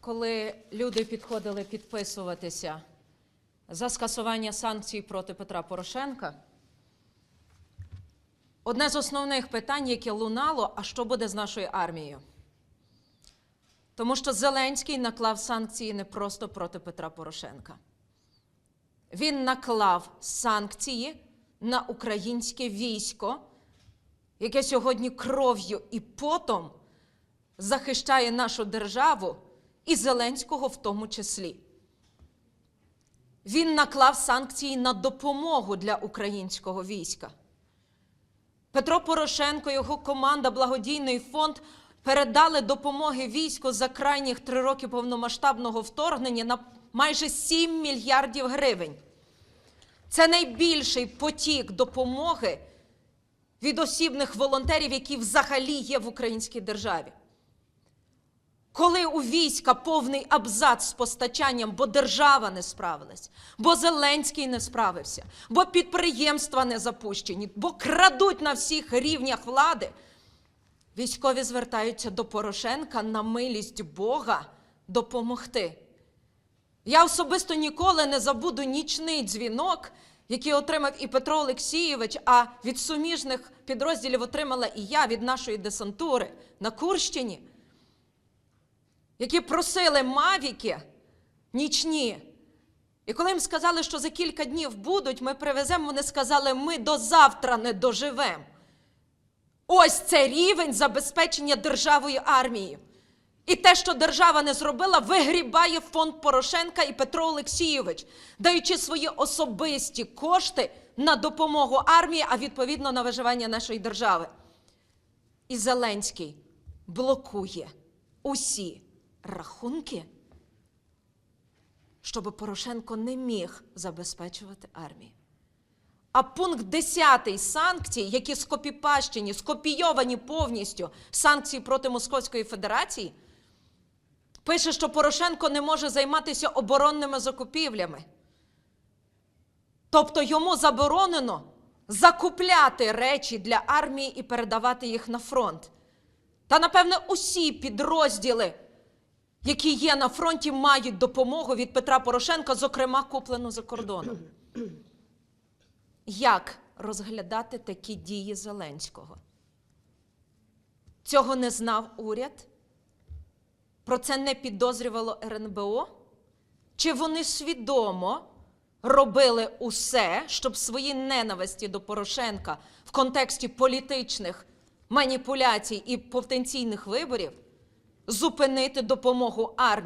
коли люди підходили підписуватися за скасування санкцій проти Петра Порошенка, одне з основних питань, яке лунало, а що буде з нашою армією? Тому що Зеленський наклав санкції не просто проти Петра Порошенка. Він наклав санкції на українське військо, яке сьогодні кров'ю і потом захищає нашу державу і Зеленського в тому числі. Він наклав санкції на допомогу для українського війська. Петро Порошенко, його команда, благодійний фонд передали допомоги війську за крайніх три роки повномасштабного вторгнення на майже 7 мільярдів гривень. Це найбільший потік допомоги від осібних волонтерів, які взагалі є в українській державі. Коли у війська повний абзац з постачанням, бо держава не справилась, бо Зеленський не справився, бо підприємства не запущені, бо крадуть на всіх рівнях влади, військові звертаються до Порошенка на милість Бога допомогти. Я особисто ніколи не забуду нічний дзвінок, який отримав і Петро Олексійович, а від суміжних підрозділів отримала і я від нашої десантури на Курщині які просили мавіки нічні. І коли їм сказали, що за кілька днів будуть, ми привеземо, вони сказали, ми до завтра не доживемо. Ось це рівень забезпечення державою армії. І те, що держава не зробила, вигрібає фонд Порошенка і Петро Олексійович, даючи свої особисті кошти на допомогу армії, а відповідно на виживання нашої держави. І Зеленський блокує усі рахунки, щоб Порошенко не міг забезпечувати армію. А пункт 10 санкцій, які скопіпащені, скопійовані повністю санкції проти Московської Федерації, пише, що Порошенко не може займатися оборонними закупівлями. Тобто йому заборонено закупляти речі для армії і передавати їх на фронт. Та, напевне, усі підрозділи, які є на фронті, мають допомогу від Петра Порошенка, зокрема куплену за кордоном. Як розглядати такі дії Зеленського? Цього не знав уряд? Про це не підозрювало РНБО? Чи вони свідомо робили усе, щоб свої ненависті до Порошенка в контексті політичних маніпуляцій і потенційних виборів зупинити допомогу армії?